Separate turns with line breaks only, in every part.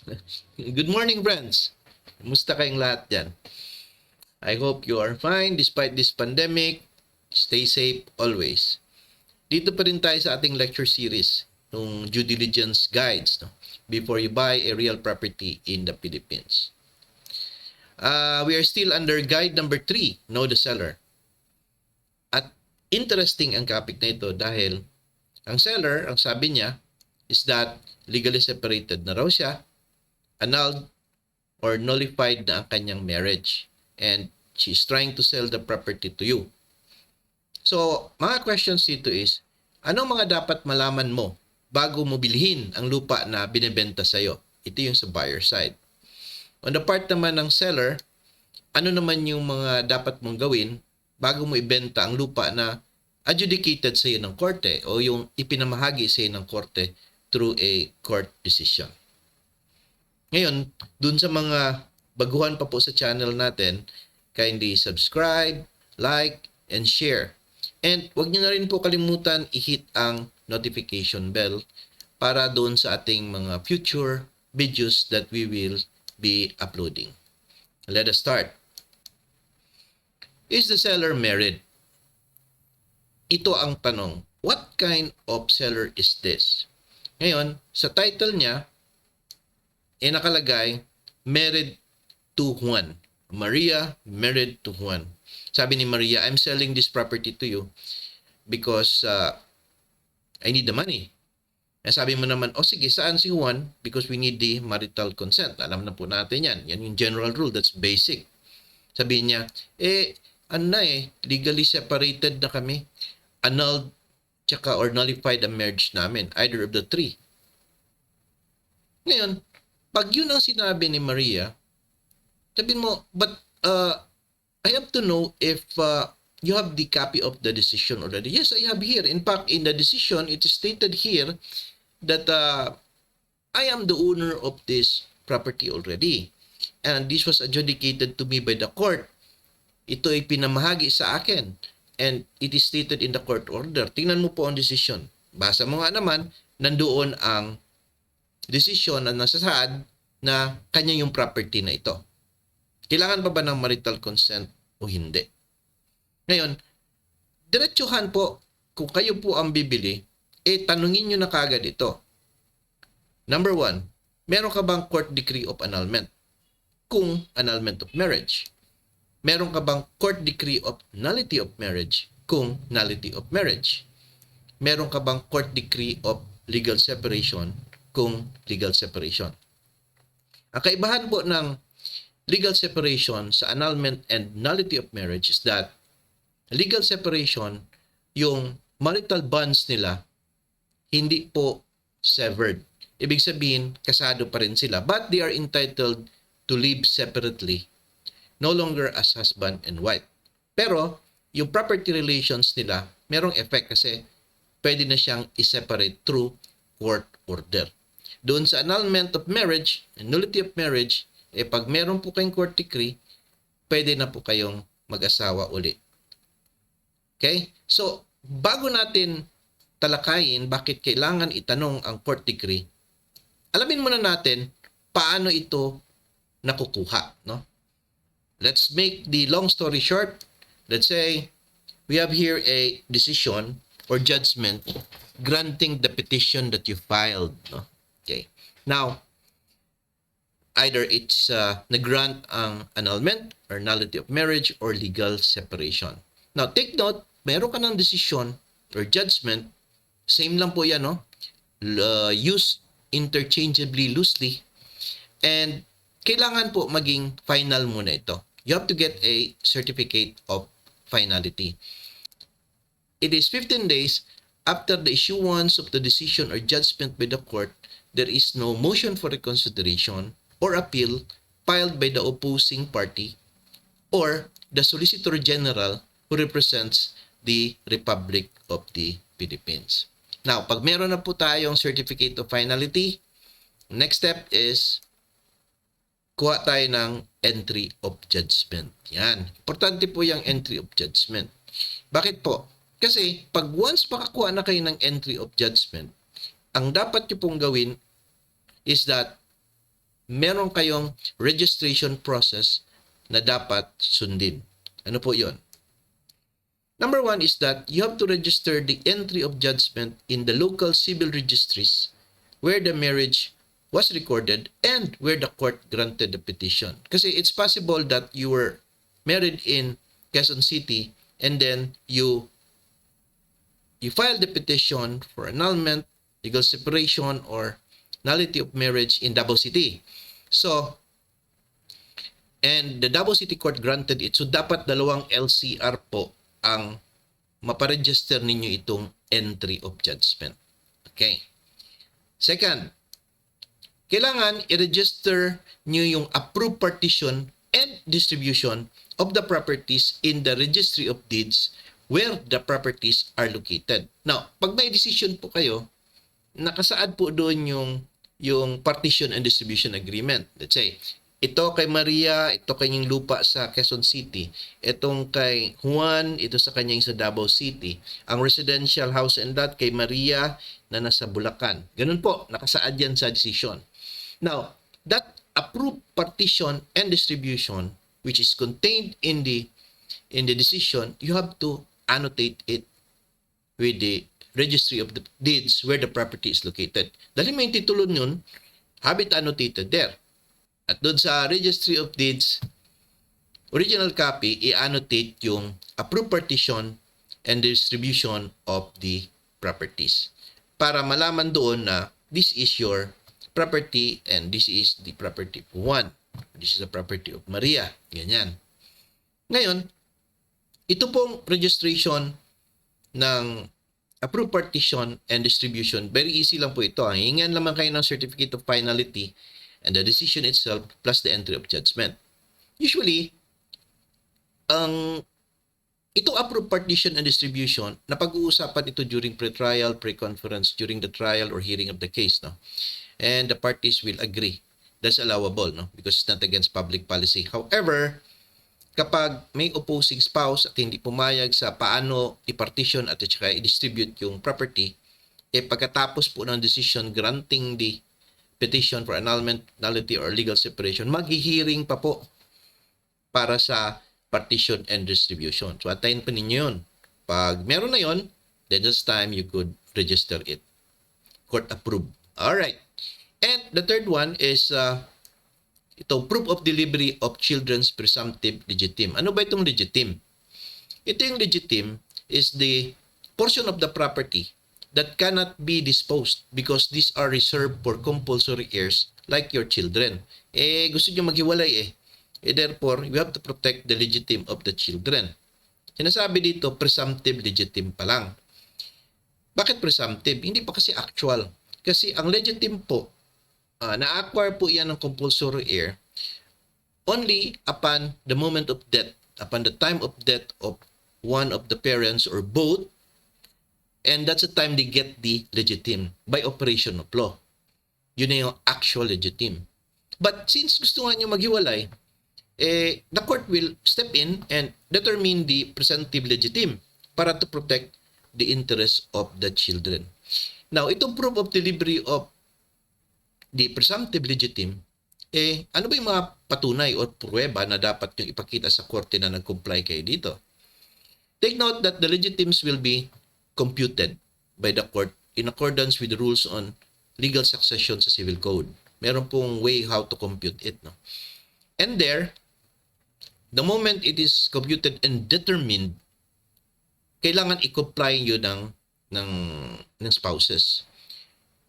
Good morning, friends. Kumusta kayong lahat dyan? I hope you are fine despite this pandemic. Stay safe always. Dito pa rin tayo sa ating lecture series ng due diligence guides no? before you buy a real property in the Philippines. Uh, we are still under guide number 3, Know the Seller. At interesting ang topic na ito dahil ang seller, ang sabi niya, is that legally separated na raw siya, annulled or nullified na ang kanyang marriage. And she's trying to sell the property to you. So, mga questions dito is, anong mga dapat malaman mo bago mo bilhin ang lupa na binebenta sa'yo? Ito yung sa buyer side. On the part naman ng seller, ano naman yung mga dapat mong gawin bago mo ibenta ang lupa na adjudicated sa iyo ng korte o yung ipinamahagi sa iyo ng korte through a court decision. Ngayon, dun sa mga baguhan pa po sa channel natin, kindly subscribe, like, and share. And wag niyo na rin po kalimutan i-hit ang notification bell para doon sa ating mga future videos that we will be uploading. Let us start. Is the seller married? Ito ang tanong. What kind of seller is this? Ngayon, sa title niya, eh nakalagay, married to Juan. Maria married to Juan. Sabi ni Maria, I'm selling this property to you because uh, I need the money. Eh, sabi mo naman, oh sige, saan si Juan? Because we need the marital consent. Alam na po natin yan. Yan yung general rule. That's basic. Sabi niya, eh, ano eh, legally separated na kami. Annulled tsaka or nullified ang marriage namin. Either of the three. Ngayon, pag yun ang sinabi ni Maria, sabihin mo, but uh, I have to know if uh, you have the copy of the decision already. Yes, I have here. In fact, in the decision, it is stated here that uh, I am the owner of this property already. And this was adjudicated to me by the court. Ito ay pinamahagi sa akin. And it is stated in the court order. Tingnan mo po ang decision. Basa mo nga naman, nandoon ang decision na nasasaad na kanya yung property na ito. Kailangan pa ba ng marital consent o hindi? Ngayon, diretsuhan po, kung kayo po ang bibili, eh tanungin nyo na kagad ito. Number one, meron ka bang court decree of annulment? Kung annulment of marriage. Meron ka bang court decree of nullity of marriage? Kung nullity of marriage. Meron ka bang court decree of legal separation? Kung legal separation. Ang kaibahan po ng legal separation sa annulment and nullity of marriage is that legal separation, yung marital bonds nila, hindi po severed. Ibig sabihin, kasado pa rin sila. But they are entitled to live separately, no longer as husband and wife. Pero, yung property relations nila, merong effect kasi pwede na siyang i-separate through court order. Doon sa annulment of marriage nullity of marriage, eh pag meron po kayong court decree, pwede na po kayong mag-asawa uli. Okay? So, bago natin talakayin bakit kailangan itanong ang court decree, alamin muna natin paano ito nakukuha. No? Let's make the long story short. Let's say we have here a decision or judgment granting the petition that you filed. No? Now, either it's uh, nag-grant ang annulment or nullity of marriage or legal separation. Now, take note, meron ka ng decision or judgment, same lang po yan, no? Uh, use interchangeably loosely and kailangan po maging final muna ito. You have to get a certificate of finality. It is 15 days after the issuance of the decision or judgment by the court, there is no motion for reconsideration or appeal filed by the opposing party or the Solicitor General who represents the Republic of the Philippines. Now, pag meron na po tayong Certificate of Finality, next step is kuha tayo ng entry of judgment. Yan. Importante po yung entry of judgment. Bakit po? Kasi pag once makakuha na kayo ng entry of judgment, ang dapat nyo pong gawin is that meron kayong registration process na dapat sundin. Ano po yon? Number one is that you have to register the entry of judgment in the local civil registries where the marriage was recorded and where the court granted the petition. Kasi it's possible that you were married in Quezon City and then you you filed the petition for annulment, legal separation, or nullity of marriage in Davao City. So, and the Davao City Court granted it. So, dapat dalawang LCR po ang maparegister ninyo itong entry of judgment. Okay. Second, kailangan i-register nyo yung approved partition and distribution of the properties in the registry of deeds where the properties are located. Now, pag may decision po kayo, nakasaad po doon yung yung partition and distribution agreement. Let's say, ito kay Maria, ito kanyang lupa sa Quezon City. Itong kay Juan, ito sa kanyang sa Davao City. Ang residential house and lot kay Maria na nasa Bulacan. Ganun po, nakasaad yan sa decision. Now, that approved partition and distribution which is contained in the in the decision, you have to annotate it with the registry of the deeds where the property is located. Dahil may titulo nun, have it annotated there. At doon sa registry of deeds, original copy, i-annotate yung approved partition and distribution of the properties. Para malaman doon na this is your property and this is the property of Juan. This is the property of Maria. Ganyan. Ngayon, ito pong registration ng approved partition and distribution, very easy lang po ito. ah. Hingan lamang kayo ng certificate of finality and the decision itself plus the entry of judgment. Usually, ang ito approved partition and distribution, napag-uusapan ito during pre-trial, pre-conference, during the trial or hearing of the case. No? And the parties will agree. That's allowable no? because it's not against public policy. However, kapag may opposing spouse at hindi pumayag sa paano i-partition at saka i-distribute yung property, eh pagkatapos po ng decision granting the petition for annulment, nullity, or legal separation, maghihearing pa po para sa partition and distribution. So, atayin pa ninyo yun. Pag meron na yon, then this time you could register it. Court approved. Alright. And the third one is uh, ito, proof of delivery of children's presumptive legitim. Ano ba itong legitim? Ito yung legitim is the portion of the property that cannot be disposed because these are reserved for compulsory heirs like your children. Eh, gusto nyo maghiwalay eh. Eh, therefore, you have to protect the legitim of the children. Sinasabi dito, presumptive legitim pa lang. Bakit presumptive? Hindi pa kasi actual. Kasi ang legitim po, uh, na-acquire po yan ng compulsory heir only upon the moment of death, upon the time of death of one of the parents or both, and that's the time they get the legitim by operation of law. Yun na yung actual legitim. But since gusto nga nyo maghiwalay, eh, the court will step in and determine the presumptive legitim para to protect the interests of the children. Now, itong proof of delivery of the presumptive legitim, eh, ano ba yung mga patunay o pruweba na dapat yung ipakita sa korte na nag-comply kayo dito? Take note that the legitims will be computed by the court in accordance with the rules on legal succession sa civil code. Meron pong way how to compute it. No? And there, the moment it is computed and determined, kailangan i-comply yun ng, ng, ng spouses.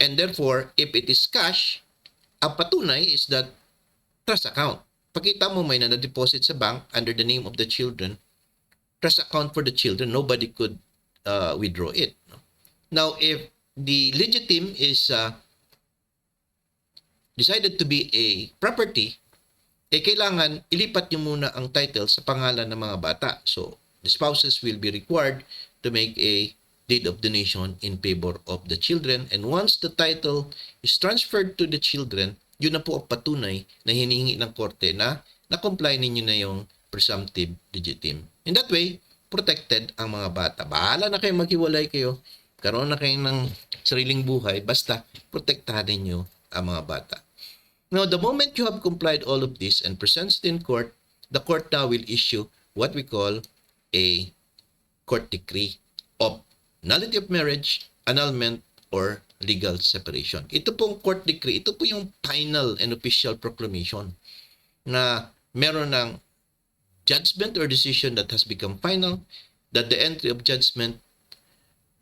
And therefore, if it is cash, ang patunay is that trust account. Pakita mo may na-deposit sa bank under the name of the children, trust account for the children, nobody could uh, withdraw it. no? Now, if the legitim is uh, decided to be a property, eh kailangan ilipat nyo muna ang title sa pangalan ng mga bata. So, the spouses will be required to make a deed of donation in favor of the children. And once the title is transferred to the children, yun na po ang patunay na hinihingi ng korte na na-comply ninyo na yung presumptive legitim. In that way, protected ang mga bata. Bahala na kayo maghiwalay kayo. Karoon na kayo ng sariling buhay. Basta, protektahan ninyo ang mga bata. Now, the moment you have complied all of this and presents it in court, the court now will issue what we call a court decree of nullity of marriage, annulment, or legal separation. Ito pong court decree, ito po yung final and official proclamation na meron ng judgment or decision that has become final, that the entry of judgment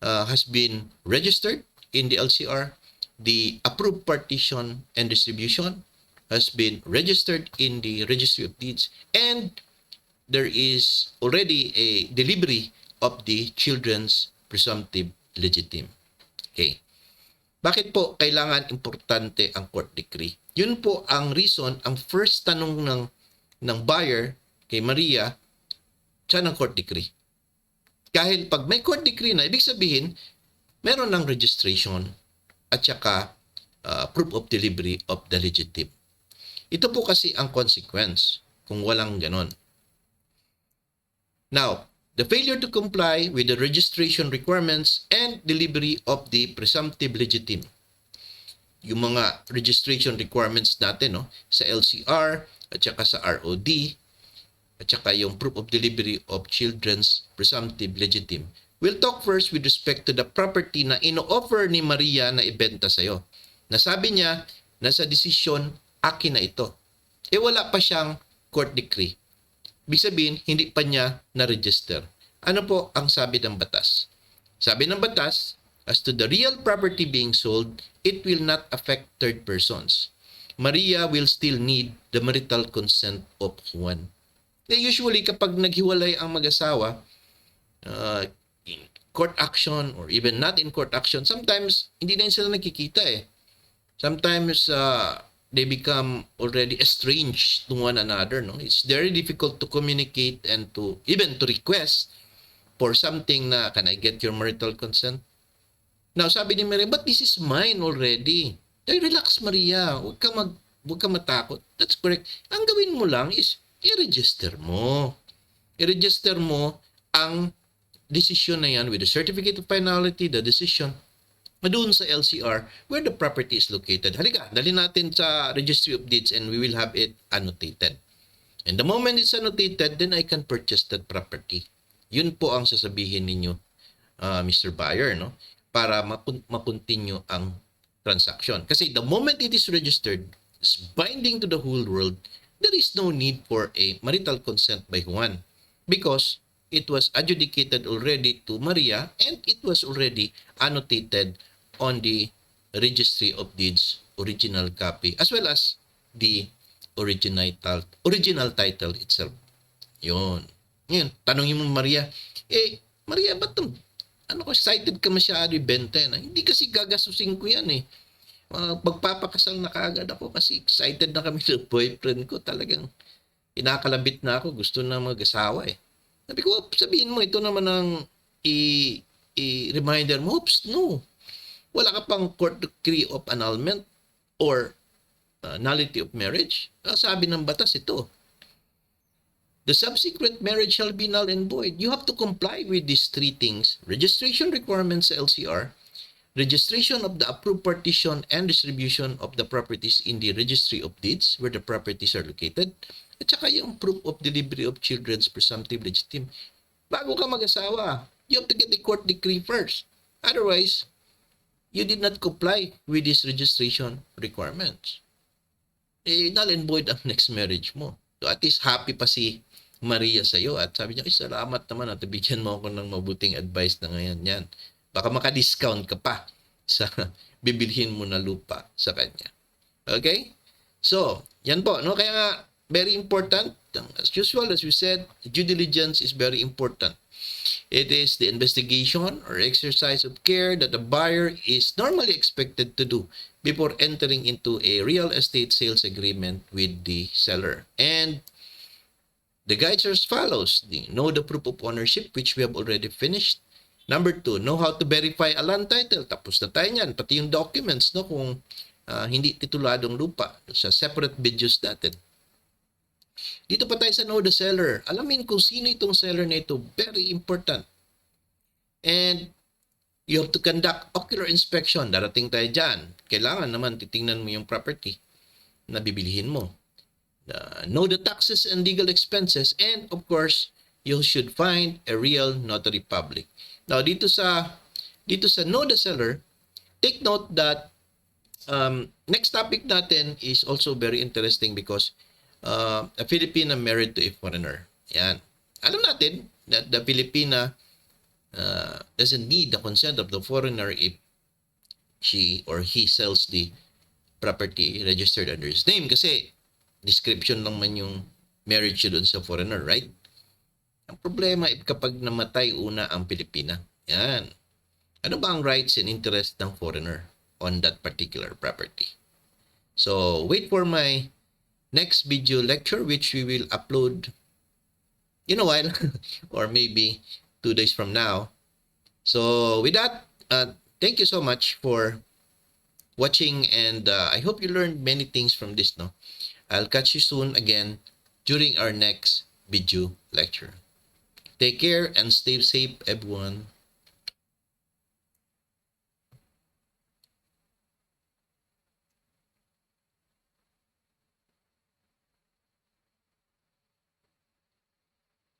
uh, has been registered in the LCR, the approved partition and distribution has been registered in the registry of deeds, and there is already a delivery of the children's presumptive legitim. Okay. Bakit po kailangan importante ang court decree? Yun po ang reason, ang first tanong ng ng buyer kay Maria, siya ng court decree. Dahil pag may court decree na, ibig sabihin, meron ng registration at saka uh, proof of delivery of the legitim. Ito po kasi ang consequence kung walang ganon. Now, the failure to comply with the registration requirements and delivery of the presumptive legitim. Yung mga registration requirements natin no, sa LCR at saka sa ROD at saka yung proof of delivery of children's presumptive legitim. We'll talk first with respect to the property na ino-offer ni Maria na ibenta sa'yo. Nasabi niya na sa desisyon, akin na ito. Eh wala pa siyang court decree. Ibig sabihin, hindi pa niya na-register. Ano po ang sabi ng batas? Sabi ng batas, as to the real property being sold, it will not affect third persons. Maria will still need the marital consent of Juan. Usually, kapag naghiwalay ang mag-asawa, uh, court action or even not in court action, sometimes hindi na sila nakikita eh. Sometimes uh, they become already estranged to one another. No, it's very difficult to communicate and to even to request for something na can I get your marital consent? Now sabi ni Maria, but this is mine already. Ay, relax Maria, huwag ka mag huwag ka matakot. That's correct. Ang gawin mo lang is i-register mo. I-register mo ang decision na yan with the certificate of finality, the decision doon sa LCR where the property is located. Halika, dali natin sa registry of deeds and we will have it annotated. And the moment it's annotated, then I can purchase that property. Yun po ang sasabihin ninyo, uh, Mr. Buyer, no? Para mapun- mapuntinyo ang transaction. Kasi the moment it is registered, it's binding to the whole world, there is no need for a marital consent by Juan because it was adjudicated already to Maria and it was already annotated on the registry of deeds original copy as well as the original title, original title itself. Yun. Ngayon, tanongin mo Maria, eh, Maria, ba't ano ko, excited ka masyado ibenta na? Hindi kasi gagasusin ko yan eh. Uh, magpapakasal na kaagad ako kasi excited na kami ng boyfriend ko. Talagang inakalabit na ako. Gusto na mag-asawa eh. Sabi ko, sabihin mo, ito naman ang i-reminder mo. Oops, no. Wala ka pang court decree of annulment or uh, nullity of marriage. Sabi ng batas ito. The subsequent marriage shall be null and void. You have to comply with these three things. Registration requirements LCR, registration of the approved partition and distribution of the properties in the registry of deeds where the properties are located, at saka yung proof of delivery of children's presumptive legitim. Bago ka mag-asawa, you have to get the court decree first. Otherwise, you did not comply with these registration requirements. Eh, null and void ang next marriage mo. So at least happy pa si Maria sa iyo at sabi niya, ay salamat naman at bigyan mo ako ng mabuting advice na ngayon yan. Baka maka-discount ka pa sa bibilhin mo na lupa sa kanya. Okay? So, yan po. No? Kaya nga, very important. As usual, as we said, due diligence is very important. It is the investigation or exercise of care that the buyer is normally expected to do before entering into a real estate sales agreement with the seller. And the guides are as follows. The, know the proof of ownership, which we have already finished. Number two, know how to verify a land title. Tapos na tayo niyan. Pati yung documents, no, kung uh, hindi tituladong lupa sa separate videos natin. Dito pa tayo sa know the seller. Alamin kung sino itong seller na ito. Very important. And you have to conduct ocular inspection. Darating tayo dyan. Kailangan naman titingnan mo yung property. na bibilihin mo. Uh, know the taxes and legal expenses and of course, you should find a real notary public. Now dito sa dito sa know the seller, take note that um, next topic natin is also very interesting because uh, a Filipina married to a foreigner. Yan. Alam natin that the Filipina uh, doesn't need the consent of the foreigner if she or he sells the property registered under his name kasi description lang man yung marriage doon sa foreigner, right? Ang problema ay kapag namatay una ang Pilipina. Yan. Ano ba ang rights and interest ng foreigner on that particular property? So, wait for my next video lecture which we will upload in a while or maybe two days from now. So, with that, uh, thank you so much for watching and uh, I hope you learned many things from this, no? I'll catch you soon again during our next video lecture. Take care and stay safe, everyone.